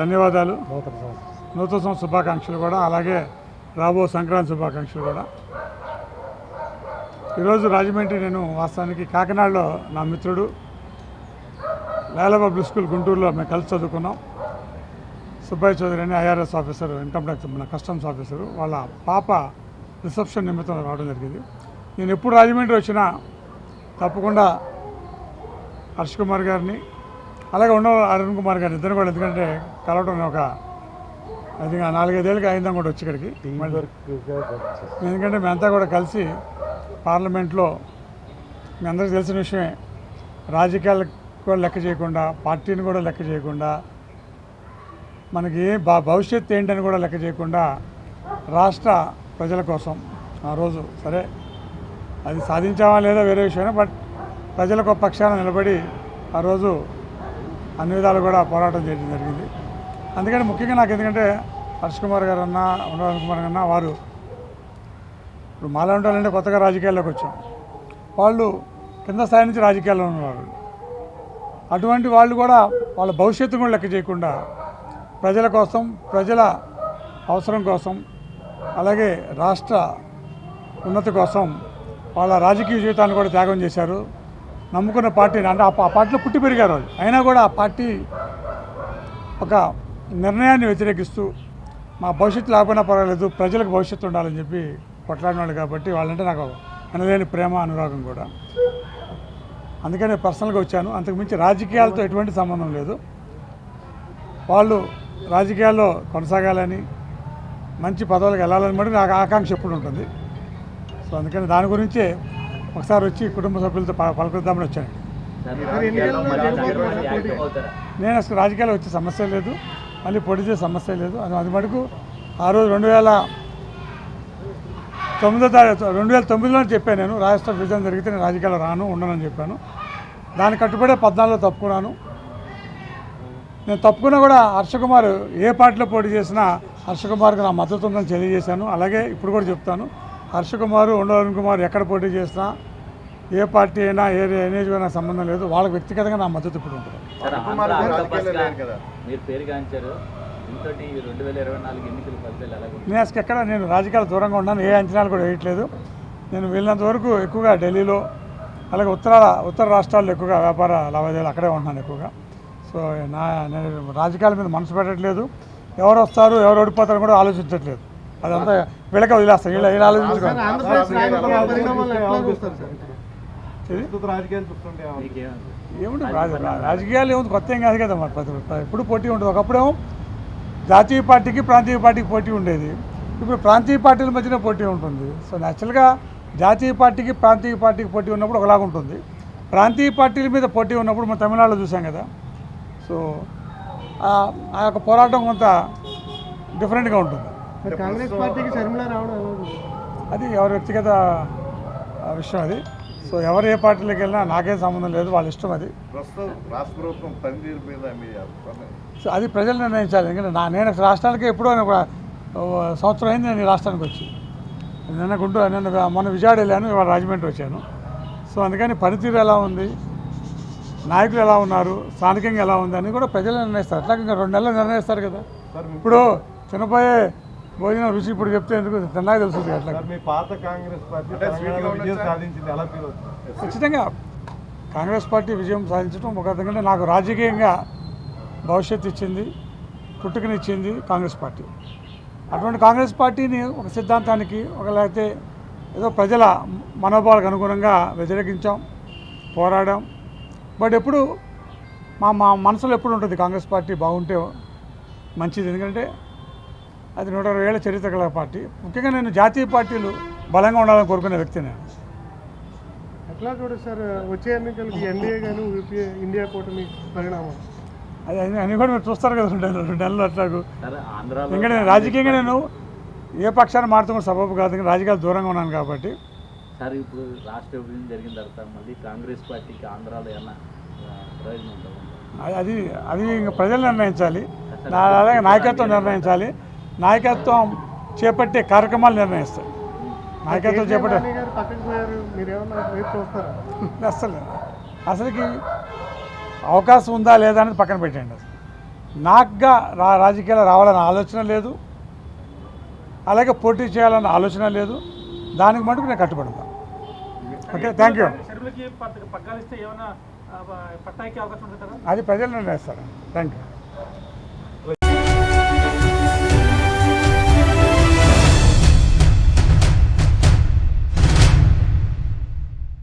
ధన్యవాదాలు. నూతన సంవత్సరం శుభాకాంక్షలు కూడా అలాగే రాబో సంక్రాంతి శుభాకాంక్షలు కూడా. ఈరోజు రాజమండ్రి నేను వాస్తవానికి కాకినాడలో నా మిత్రుడు లేల పబ్లిక్ స్కూల్ గుంటూరులో మేము కలిసి చదువుకున్నాం. సుబ్బయ్య చౌదరి అని ఐఆర్ఎస్ ఆఫీసర్ ఇన్కమ్ ట్యాక్స్ మన కస్టమ్స్ ఆఫీసర్ వాళ్ళ పాప రిసెప్షన్ నిమిత్తం రావడం జరిగింది. నేను ఎప్పుడు రాజమండ్రి వచ్చినా తప్పకుండా హర్ష్ కుమార్ గారిని అలాగే ఉన్న అరుణ్ కుమార్ గారిని ఇద్దరు కూడా ఎందుకంటే కలవడం ఒక అది నాలుగైదేళ్ళకి అయిందాం కూడా వచ్చి ఇక్కడికి. ఎందుకంటే మేమంతా కూడా కలిసి పార్లమెంట్లో మీ అందరికీ తెలిసిన విషయమే రాజకీయాలకు కూడా లెక్క చేయకుండా పార్టీని కూడా లెక్క చేయకుండా మనకి ఏ భ- భవిష్యత్తు ఏంటని కూడా లెక్క చేయకుండా రాష్ట్ర ప్రజల కోసం ఆ రోజు. సరే అది సాధించామా లేదా వేరే విషయమే బట్ ప్రజలకు పక్షాన నిలబడి ఆ రోజు అన్ని విధాలు కూడా పోరాటం చేయడం జరిగింది. అందుకని ముఖ్యంగా నాకు ఎందుకంటే హర్ష్ కుమార్ గారు అన్న ఉండవన్ కుమార్ అన్న వారు ఇప్పుడు మాలా ఉండాలంటే కొత్తగా రాజకీయాల్లోకి వచ్చాం. వాళ్ళు కింద స్థాయి నుంచి రాజకీయాల్లో ఉన్నవారు. అటువంటి వాళ్ళు కూడా వాళ్ళ భవిష్యత్తు కూడా లెక్క చేయకుండా ప్రజల కోసం ప్రజల అవసరం కోసం అలాగే రాష్ట్ర ఉన్నతి కోసం వాళ్ళ రాజకీయ జీవితాన్ని కూడా త్యాగం చేశారు. నమ్ముకున్న పార్టీని అంటే ఆ పార్టీలో పుట్టి పెరిగారు వాళ్ళు. అయినా కూడా ఆ పార్టీ ఒక నిర్ణయాన్ని వ్యతిరేకిస్తూ మా భవిష్యత్తు లేకపోయినా పర్వాలేదు ప్రజలకు భవిష్యత్తు ఉండాలని చెప్పి కొట్లాడినాడు కాబట్టి వాళ్ళంటే నాకు అనలేని ప్రేమ అనురాగం కూడా. అందుకనే పర్సనల్గా వచ్చాను. అంతకుమించి రాజకీయాలతో ఎటువంటి సంబంధం లేదు. వాళ్ళు రాజకీయాల్లో కొనసాగాలని మంచి పదవులకు వెళ్ళాలని మటు నాకు ఆకాంక్ష ఎప్పుడు ఉంటుంది. సో అందుకని దాని గురించే ఒకసారి వచ్చి కుటుంబ సభ్యులతో ప- పలకరిద్దామని వచ్చాను. నేను అసలు రాజకీయాలు వచ్చే సమస్య లేదు. మళ్ళీ పొడి చేసే సమస్య లేదు. అది అది మటుకు ఆ రోజు రెండు వేల తొమ్మిదో తారీఖు రెండు వేల తొమ్మిదిలో చెప్పాను నేను రాష్ట్ర విజయం జరిగితే నేను రాజకీయాల్లో రాను ఉండనని చెప్పాను. దానికి కట్టుబడే పద్నాలుగులో తప్పుకున్నాను. నేను తప్పుకున్నా కూడా హర్షకుమార్ ఏ పార్టీలో పోటీ చేసినా హర్షకుమార్కి నా మద్దతు ఉందని తెలియజేశాను. అలాగే ఇప్పుడు కూడా చెప్తాను. హర్షకుమార్ ఉండవరుణ్ కుమార్ ఎక్కడ పోటీ చేసినా ఏ పార్టీ అయినా ఏ ఏ నియోజకవర్గం సంబంధం లేదు. వాళ్ళకి వ్యక్తిగతంగా నా మద్దతు ఇప్పుడు ఉంటుంది. కుమార్ నేను అసలు ఎక్కడ నేను రాజకీయాలు దూరంగా ఉన్నాను ఏ అంచనాలు కూడా వేయట్లేదు. నేను వెళ్ళినంత వరకు ఎక్కువగా ఢిల్లీలో అలాగే ఉత్తరాల ఉత్తర రాష్ట్రాల్లో ఎక్కువగా వ్యాపార లావాదేవీలు అక్కడే ఉంటున్నాను ఎక్కువగా. సో నా నేను రాజకీయాల మీద మనసు పెట్టట్లేదు. ఎవరు వస్తారు ఎవరు ఓడిపోతారని కూడా ఆలోచించట్లేదు. అదంతా వీళ్ళకే వదిలేస్తాను వీళ్ళ వీళ్ళు ఏముంటుంది రాజకీయాలు ఏముంది? కొత్త ఏం కాదు కదా మరి. ఎప్పుడు పోటీ ఉంటుంది ఒకప్పుడేమో జాతీయ పార్టీకి ప్రాంతీయ పార్టీకి పోటీ ఉండేది. ఇప్పుడు ప్రాంతీయ పార్టీల మధ్యన పోటీ ఉంటుంది. సో న్యాచురల్గా జాతీయ పార్టీకి ప్రాంతీయ పార్టీకి పోటీ ఉన్నప్పుడు ఒకలాగా ఉంటుంది. ప్రాంతీయ పార్టీల మీద పోటీ ఉన్నప్పుడు మనం తమిళనాడులో చూసాం కదా. సో ఆ- యొక్క పోరాటం కొంత డిఫరెంట్గా ఉంటుంది. కాంగ్రెస్ పార్టీకి షర్మిల రావడం? అది ఎవరి వ్యక్తిగత ఆ, విషయం అది. సో ఎవరు ఏ పార్టీలోకి వెళ్ళినా నాకేం సంబంధం లేదు వాళ్ళ ఇష్టం అది. ప్రస్తుతం రాష్ట్ర ప్రభుత్వం పనితీరు మీద మీ అభిప్రాయం సో అది ప్రజలు నిర్ణయించాలి. ఎందుకంటే నా నేను రాష్ట్రానికి ఎప్పుడో సంవత్సరం అయింది నేను ఈ రాష్ట్రానికి వచ్చి. నిన్న గుంటూరు నిన్న మొన్న విజయవాడ వెళ్ళాను ఇవాళ రాజమండ్రి వచ్చాను. సో అందుకని పనితీరు ఎలా ఉంది? నాయకులు ఎలా ఉన్నారు? స్థానికంగా ఎలా ఉంది? అని కూడా ప్రజలు నిర్ణయిస్తారు. అట్లా ఇంకా రెండు నెలలు నిర్ణయిస్తారు కదా. ఇప్పుడు తినపోయే భోజనం రుచి ఇప్పుడు చెప్తే ఎందుకు? తిన్నాక తెలుస్తుంది అట్లా. పాత కాంగ్రెస్ పార్టీ? సాధించింది. ఎలా ఖచ్చితంగా కాంగ్రెస్ పార్టీ విజయం సాధించడం ఒక ఎందుకంటే నాకు రాజకీయంగా భవిష్యత్తు ఇచ్చింది పుట్టుకనిచ్చింది కాంగ్రెస్ పార్టీ. అటువంటి కాంగ్రెస్ పార్టీని ఒక సిద్ధాంతానికి ఒక లేకపోతే ఏదో ప్రజల మనోభావాలకు అనుగుణంగా వ్యతిరేకించాం పోరాడాం. బట్ ఎప్పుడు మా మా మనసులో ఎప్పుడు ఉంటుంది కాంగ్రెస్ పార్టీ బాగుంటే మంచిది? ఎందుకంటే అది నూట ఇరవై ఏళ్ళ చరిత్ర గల పార్టీ. ముఖ్యంగా నేను జాతీయ పార్టీలు బలంగా ఉండాలని కోరుకునే వ్యక్తి నేను. ఎట్లా చూడదు సార్ వచ్చే ఎన్నికలకి ఎన్డీఏ కానీ యూపీఏ ఇండియా కూటమి పరిణామం? అది అన్ని అన్ని కూడా మీరు చూస్తారు కదా రెండు నెలలు రెండు నెలలు అట్లాగు. సార్ ఆంధ్రాలో ఎందుకంటే నేను రాజకీయంగా నేను ఏ పక్షాన్ని మారుతున్న సబబు కాదు రాజకీయాలు దూరంగా ఉన్నాను కాబట్టి. సార్ ఇప్పుడు రాష్ట్ర విభజన జరిగిన తర్వాత మళ్ళీ కాంగ్రెస్ పార్టీకి ఆంధ్రాలో ప్రయోజనం ఉంటుందా అది- అది అది ఇంకా ప్రజలు నిర్ణయించాలి. నా- అలాగే నాయకత్వం నిర్ణయించాలి. నాయకత్వం చేపట్టే కార్యక్రమాలు నిర్ణయిస్తాయి. నాయకత్వం చేపట్టే అసలు అసలుకి అవకాశం ఉందా లేదా అనేది పక్కన పెట్టండి అసలు. నాకుగా రా రాజకీయాలు రావాలన్న ఆలోచన లేదు. అలాగే పోటీ చేయాలన్న ఆలోచన లేదు. దానికి మటుకు నేను కట్టుబడతాను ఓకే థ్యాంక్ యూ. అది ప్రజలు నిర్ణయిస్తారు. Thank you.